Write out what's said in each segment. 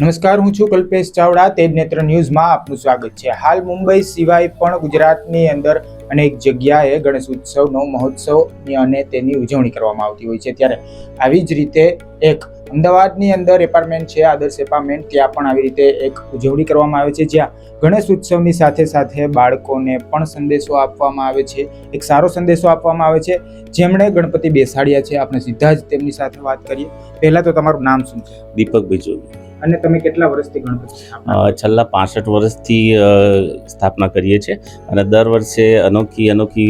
નમસ્કાર, હું છું કલ્પેશ ચાવડા, તેજ નેત્ર ન્યૂઝમાં આપનું સ્વાગત છે. હાલ મુંબઈ સિવાય પણ ગુજરાતની અંદર અનેક જગ્યાએ ગણેશ ઉત્સવનો મહોત્સવ અને તેની ઉજવણી કરવામાં આવતી હોય છે. ત્યારે આવી જ રીતે એક અમદાવાદની અંદર એપાર્ટમેન્ટ છે આદર્શ એપાર્ટમેન્ટ ત્યાં પણ આવી રીતે એક ઉજવણી કરવામાં આવે છે જ્યાં ગણેશ ઉત્સવની સાથે સાથે બાળકોને પણ સંદેશો આપવામાં આવે છે એક સારો સંદેશો આપવામાં આવે છે. જેમણે ગણપતિ બેસાડ્યા છે આપણે સીધા જ તેમની સાથે વાત કરીએ. પહેલાં તો તમારું નામ શું છે? દીપકભાઈ જોગી અને તમે કેટલા વર્ષથી ગણપતિ છેલ્લા પાસઠ વર્ષથી સ્થાપના કરીએ છીએ અને દર વર્ષે અનોખી અનોખી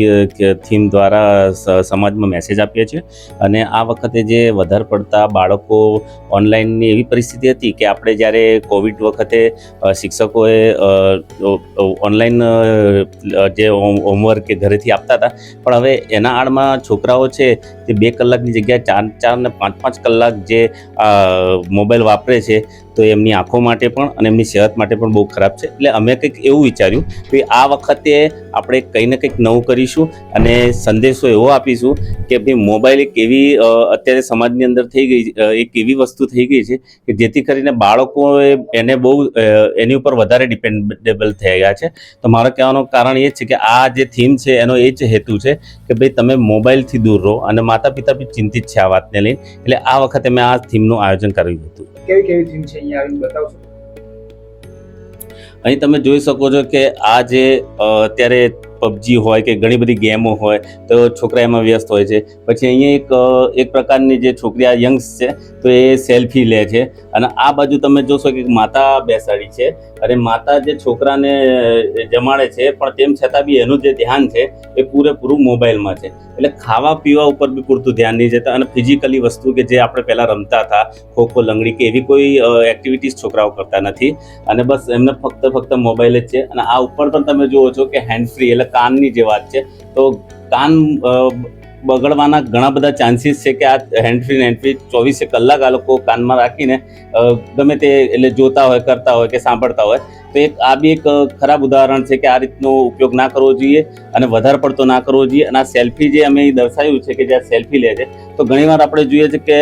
થીમ દ્વારા સમાજમાં મેસેજ આપીએ છીએ. અને આ વખતે જે વધારે પડતા બાળકો ઓનલાઈનની એવી પરિસ્થિતિ હતી કે આપણે જ્યારે કોવિડ વખતે શિક્ષકોએ ઓનલાઈન જે હોમ- હોમવર્ક કે ઘરેથી આપતા હતા. પણ હવે એના આડમાં છોકરાઓ છે તે બે કલાકની જગ્યાએ ચાર ચાર ને પાંચ પાંચ કલાક જે મોબાઈલ વાપરે છે તો એમની આંખો માટે પણ અને એમની સેહત માટે પણ બહુ ખરાબ છે. એટલે અમે કંઈક એવું વિચાર્યું કે આ વખતે આપણે કંઈ ને કંઈક નવું કરીશું અને સંદેશો એવો આપીશું કે ભાઈ મોબાઈલ એક એવી અત્યારે સમાજની અંદર થઈ ગઈ એક એવી વસ્તુ થઈ ગઈ છે કે જેથી કરીને બાળકોએ એને બહુ એની ઉપર વધારે ડિપેન્ડેબલ થઈ ગયા છે. તો મારો કહેવાનું કારણ એ છે કે આ જે થીમ છે એનો એ જ હેતુ છે કે ભાઈ તમે મોબાઈલથી દૂર રહો અને માતા પિતા બી ચિંતિત છે આ વાતને લઈને. એટલે આ વખતે મેં આ થીમનું આયોજન કર્યું હતું. કેવી કેવી થીમ છે અહીંયા આવીને બતાવશો? અહીં તમે જોઈ શકો છો કે આ જે અત્યારે પબજી હોય કે ઘણી બધી ગેમો હોય, તો છોકરા એમાં વ્યસ્ત હોય છે. પછી અહીંયા એક એક પ્રકારની જે છોકરી આ યંગ્સ છે, તો એ સેલ્ફી લે છે. અને આ બાજુ તમે જોશો કે માતા બેસાડી છે. અને માતા જે છોકરાને જમાડે છે, પણ તેમ છતાં બી એનું જે ધ્યાન છે, એ પૂરેપૂરું મોબાઈલમાં છે. એટલે ખાવા પીવા ઉપર બી પૂરતું ધ્યાન નહીં જતા. અને ફિઝિકલી વસ્તુ કે જે આપણે પહેલાં રમતા હતા, ખોખો, લંગડી કે એવી કોઈ એક્ટિવિટીઝ છોકરાઓ કરતા નથી. અને બસ એમને ફક્ત ફક્ત મોબાઈલ જ છે. અને આ ઉપર પણ તમે જુઓ છો કે હેન્ડ ફ્રી એટલે કાનની જે વાત છે, તો કાન બગડવાના ઘણા બધા ચાન્સીસ છે કે આ હેન્ડફ્રી હેન્ડફ્રી હેન્ડ ચોવીસે કલાક આ લોકો કાનમાં રાખીને ગમે તે એટલે જોતા હોય, કરતા હોય કે સાંભળતા હોય, તો એક, આ બી એક ખરાબ ઉદાહરણ છે કે આ રીતનો ઉપયોગ ના કરવો જોઈએ અને વધારે પડતો ના કરવો જોઈએ અને આ સેલ્ફી જે અમે દર્શાવ્યું છે કે જ્યાં સેલ્ફી લે છે તો ઘણીવાર આપણે જોઈએ છે કે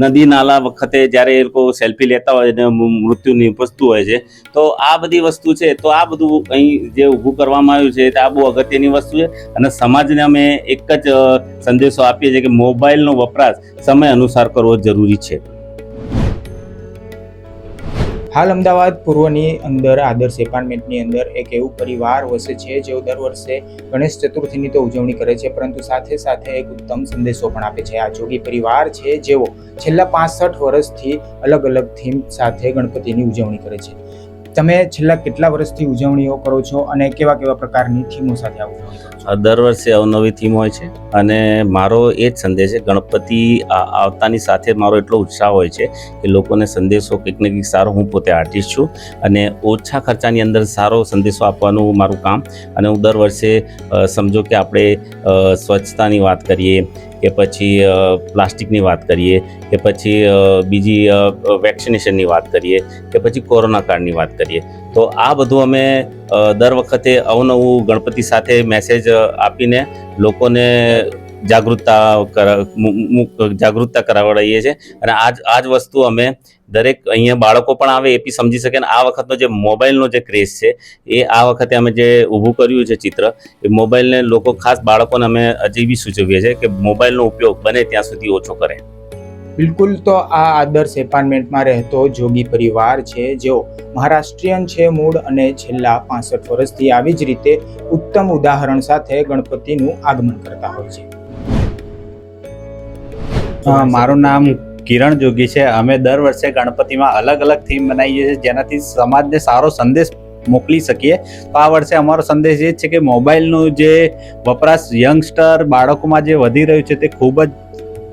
નદી નાલા વખતે જ્યારે એ લોકો સેલ્ફી લેતા હોય અને મૃત્યુની મૃત્યુ નિપજતું હોય છે, તો આ બધી વસ્તુ છે, તો આ બધું અહીં જે ઊભું કરવામાં આવ્યું છે તે આ બહુ અગત્યની વસ્તુ છે. અને સમાજને અમે એક જ સંદેશો આપીએ છીએ કે મોબાઈલનો વપરાશ સમય અનુસાર કરવો જરૂરી છે. હાલ અમદાવાદ પૂર્વની અંદર આદર્શ એપાર્ટમેન્ટની અંદર એક એવું પરિવાર વસે છે જેઓ દર વર્ષે ગણેશ ચતુર્થીની તો ઉજવણી કરે છે, પરંતુ સાથે સાથે એક ઉત્તમ સંદેશો પણ આપે છે. આ જોગી પરિવાર છે જેઓ છેલ્લા પાસઠ વર્ષથી અલગ અલગ થીમ સાથે ગણપતિની ઉજવણી કરે છે. તમે છેલ્લા કેટલા વર્ષથી ઉજવણીઓ કરો છો અને કેવા કેવા પ્રકારની થીમો સાથે આવો છો? દર વર્ષે અવનવી થીમ હોય છે અને મારો એ જ સંદેશ છે, ગણપતિ આવતાની સાથે મારો એટલો ઉત્સાહ હોય છે કે લોકોને સંદેશો કંઈક ને કંઈક સારો હું પોતે આર્ટિસ્ટ છું અને ઓછા ખર્ચાની અંદર સારો સંદેશો આપવાનું મારું કામ અને હું દર વર્ષે સમજો કે આપણે સ્વચ્છતાની વાત કરીએ કે પછી પ્લાસ્ટિકની વાત કરીએ કે પછી બીજી વેક્સિનેશનની વાત કરીએ કે પછી કોરોના કાળની વાત કરીએ. તો આ બધું અમે દર વખતે અવનવું ગણપતિ સાથે મેસેજ આપીને લોકોને જાગૃતતા જાગૃતતા કરાવડાવીએ છીએ. અને આજ આ જ વસ્તુ અમે દરેક અહીંયા બાળકો પણ આવે એ બી સમજી શકે અને આ વખતનો જે મોબાઈલનો જે ક્રેઝ છે, એ આ વખતે અમે જે ઊભું કર્યું છે ચિત્ર, એ મોબાઈલને લોકો ખાસ બાળકોને અમે હજી બી સૂચવીએ છીએ કે મોબાઈલનો ઉપયોગ બને ત્યાં સુધી ઓછો કરે. બિલકુલ તો આ આદર્શ એપાર્ટમેન્ટમાં રહેતો જોગી પરિવાર છે, જેઓ મહારાષ્ટ્રીયન છે મૂળ અને છેલ્લા પાસઠ વર્ષથી આવી જ રીતે ઉત્તમ ઉદાહરણ સાથે ગણપતિનું આગમન કરતા હોય છે. મારું નામ કિરણ જોગી છે. અમે દર વર્ષે ગણપતિમાં અલગ અલગ થીમ બનાવીએ છીએ, જેનાથી સમાજને સારો સંદેશ મોકલી શકીએ. તો આ વર્ષે અમારો સંદેશ એ છે કે મોબાઈલનું જે વપરાશ યંગસ્ટર બાળકોમાં જે વધી રહ્યું છે, તે ખૂબ જ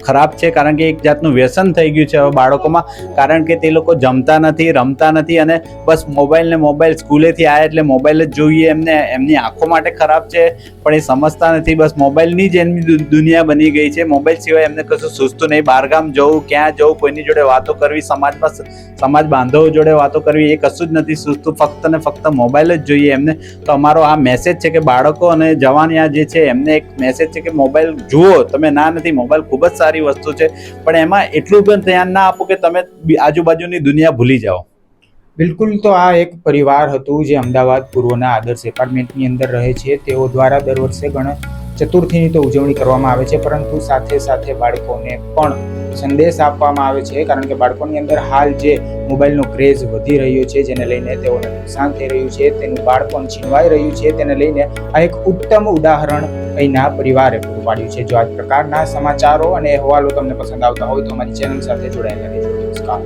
ખરાબ છે, કારણ કે એક જાતનું વ્યસન થઈ ગયું છે હવે બાળકોમાં, કારણ કે તે લોકો જમતા નથી, રમતા નથી અને બસ મોબાઈલ ને મોબાઈલ સ્કૂલેથી આવ્યા એટલે મોબાઈલ જ જોઈએ એમને, એમની આંખો માટે ખરાબ છે, પણ એ સમજતા નથી. બસ મોબાઈલની જ એમની દુનિયા બની ગઈ છે. મોબાઈલ સિવાય એમને કશું સુસ્તું નહીં. બહારગામ જવું, ક્યાં જવું, કોઈની જોડે વાતો કરવી, સમાજમાં સમાજ બાંધવો જોડે વાતો કરવી, એ કશું જ નથી સૂઝતું ફક્ત ને ફક્ત મોબાઈલ જ જોઈએ એમને. તો અમારો આ મેસેજ છે કે બાળકો અને જવાનિયા જે છે, એમને એક મેસેજ છે કે મોબાઈલ જુઓ. તમે ના નથી, મોબાઈલ ખૂબ જ સારી વસ્તુ છે. પણ એમાં એટલું પણ ધ્યાન ના આપો કે તમે આજુબાજુની દુનિયા ભૂલી જાઓ. બિલકુલ તો આ એક પરિવાર હતું જે અમદાવાદ પૂર્વના આદર્શ એપાર્ટમેન્ટની અંદર રહે છે. તેઓ દ્વારા દર વર્ષે ગણ ચતુર્થીની તો ઉજવણી કરવામાં આવે છે, પરંતુ સાથે સાથે બાળકોને પણ સંદેશ આપવામાં આવે છે, કારણ કે બાળકોની અંદર હાલ જે મોબાઈલનો ક્રેઝ વધી રહ્યો છે, જેને લઈને તેઓને નુકસાન થઈ રહ્યું છે, તેનું બાળપણ છીનવાઈ રહ્યું છે, તેને લઈને આ એક ઉત્તમ ઉદાહરણ અહીંના પરિવારે પૂરું પાડ્યું છે. જો આ પ્રકારના સમાચારો અને અહેવાલો તમને પસંદ આવતા હોય તો અમારી ચેનલ સાથે જોડાયેલા રહેજો. નમસ્કાર.